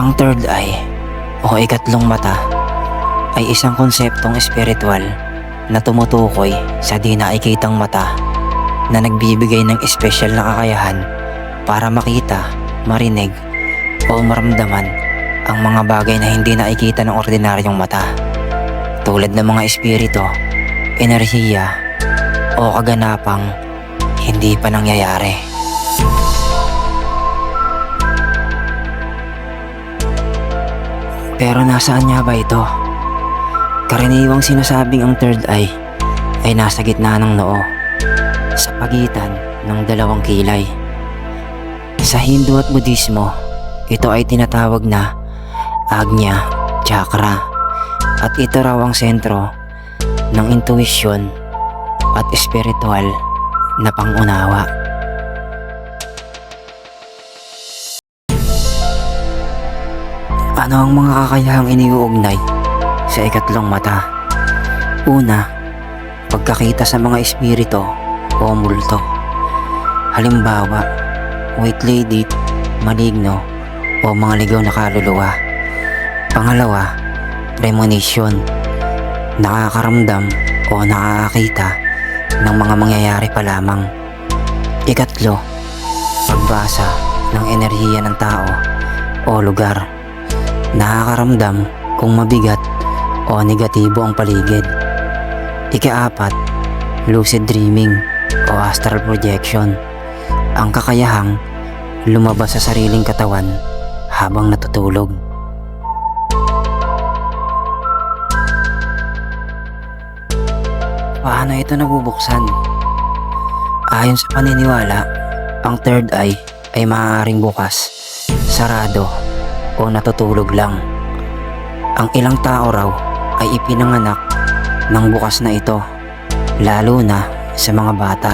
Ang third eye o ikatlong mata ay isang konseptong espiritual na tumutukoy sa di nakikitang mata na nagbibigay ng espesyal na kakayahan para makita, marinig o maramdaman ang mga bagay na hindi nakikita ng ordinaryong mata tulad ng mga espiritu, enerhiya o kaganapang hindi pa nangyayari. Pero nasaan nga ba ito? Karaniwang sinasabing ang third eye ay nasa gitna ng noo sa pagitan ng dalawang kilay. Sa Hindu at Budismo, ito ay tinatawag na Agnya Chakra at ito raw ang sentro ng intuition at espiritual na pangunawa. Ano ang mga kakayahang iniuugnay sa ikatlong mata? Una, pagkakita sa mga espiritu o multo. Halimbawa, white lady, maligno o mga ligaw na kaluluwa. Pangalawa, premonition. Nakakaramdam o nakakakita ng mga mangyayari pa lamang. Ikatlo, pagbasa ng enerhiya ng tao o lugar. Nakakaramdam kung mabigat o negatibo ang paligid. Ikaapat, lucid dreaming o astral projection. Ang kakayahang lumabas sa sariling katawan habang natutulog. Paano ito nabubuksan? Ayon sa paniniwala, ang third eye ay maaaring bukas, sarado o natutulog lang. Ang ilang tao raw ay ipinanganak ng bukas na ito, lalo na sa mga bata.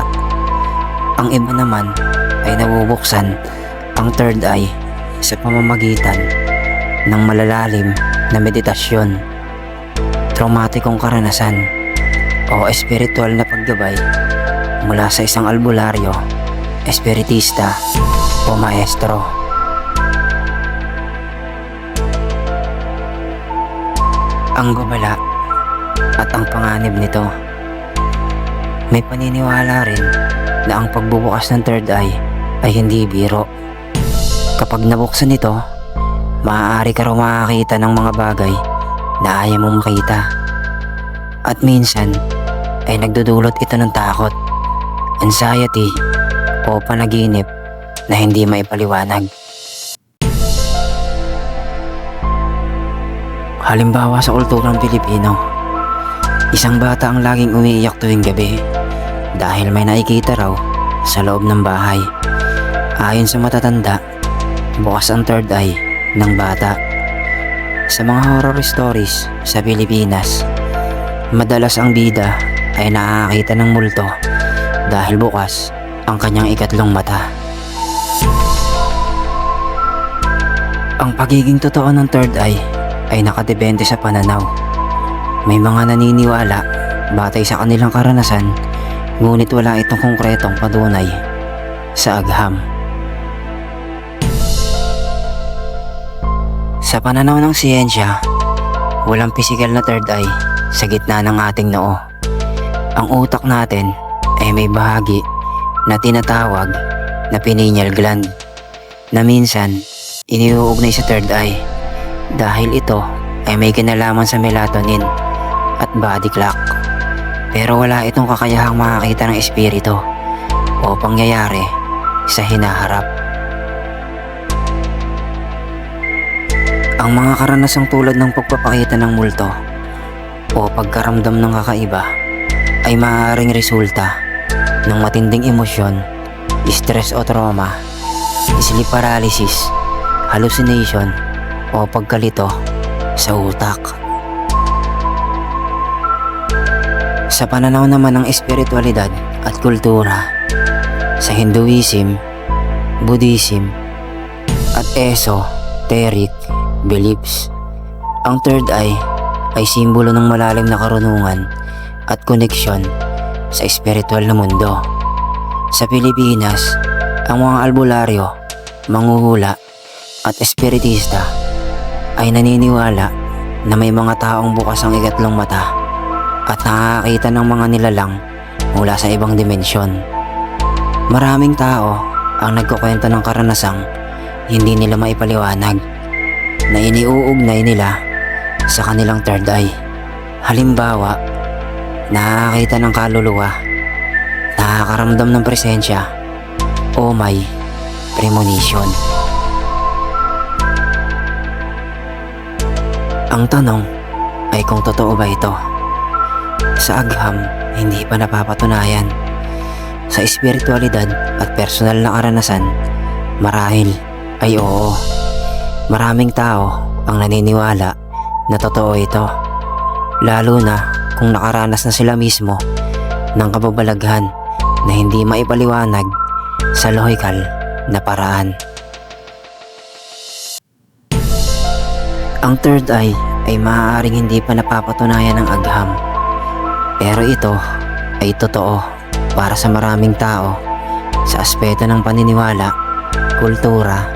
Ang iba naman ay nabubuksan ang third eye sa pamamagitan ng malalalim na meditasyon, traumatikong karanasan o espiritual na paggabay mula sa isang albularyo, espiritista o maestro. Ang babala at ang panganib nito. May paniniwala rin na ang pagbubukas ng third eye ay hindi biro. Kapag nabuksan ito, maaari ka raw makakita ng mga bagay na ayaw mong makita. At minsan, ay nagdudulot ito ng takot, anxiety, o panaginip na hindi maipaliwanag. Halimbawa sa kulturang Pilipino, isang bata ang laging umiiyak tuwing gabi dahil may nakikita raw sa loob ng bahay. Ayon sa matatanda, bukas ang third eye ng bata. Sa mga horror stories sa Pilipinas, madalas ang bida ay nakakita ng multo dahil bukas ang kanyang ikatlong mata. Ang pagiging totoo ng third eye ay nakadepende sa pananaw. May mga naniniwala batay sa kanilang karanasan ngunit wala itong konkretong patunay sa agham. Sa pananaw ng siyensya, walang pisikal na third eye sa gitna ng ating noo. Ang utak natin ay may bahagi na tinatawag na pineal gland na minsan iniuugnay sa third eye dahil ito ay may kinalaman sa melatonin at body clock. Pero wala itong kakayahang makakita ng espiritu o pangyayari sa hinaharap. Ang mga karanasang tulad ng pagpapakita ng multo o pagkaramdam ng kakaiba ay maaaring resulta ng matinding emosyon, stress o trauma, sleep paralysis, hallucination o pagkalito sa utak. Sa pananaw naman ng espiritualidad at kultura, sa Hinduism, Buddhism, at esoteric beliefs, ang third eye ay simbolo ng malalim na karunungan at koneksyon sa espiritual na mundo. Sa Pilipinas, ang mga albularyo, manghuhula at espiritista ay naniniwala na may mga taong bukas ang ikatlong mata at nakakakita ng mga nilalang mula sa ibang dimensyon. Maraming tao ang nagkukwento ng karanasang hindi nila maipaliwanag na iniuugnay nila sa kanilang third eye. Halimbawa, nakakakita ng kaluluwa, nakakaramdam ng presensya, o may premonition. Ang tanong ay kung totoo ba ito. Sa agham, hindi pa napapatunayan. Sa espiritualidad at personal na karanasan, marahil ay oo. Maraming tao ang naniniwala na totoo ito. Lalo na kung nakaranas na sila mismo ng kababalaghan na hindi maipaliwanag sa lohikal na paraan. Ang third eye ay maaaring hindi pa napapatunayan ng agham. Pero ito ay totoo para sa maraming tao sa aspeto ng paniniwala, kultura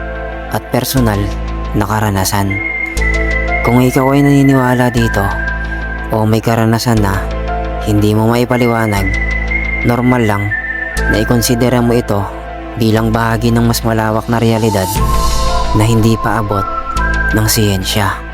at personal na karanasan. Kung ikaw ay naniniwala dito o may karanasan na hindi mo maipaliwanag, normal lang na ikonsidera mo ito bilang bahagi ng mas malawak na realidad na hindi pa abot ng siyensya.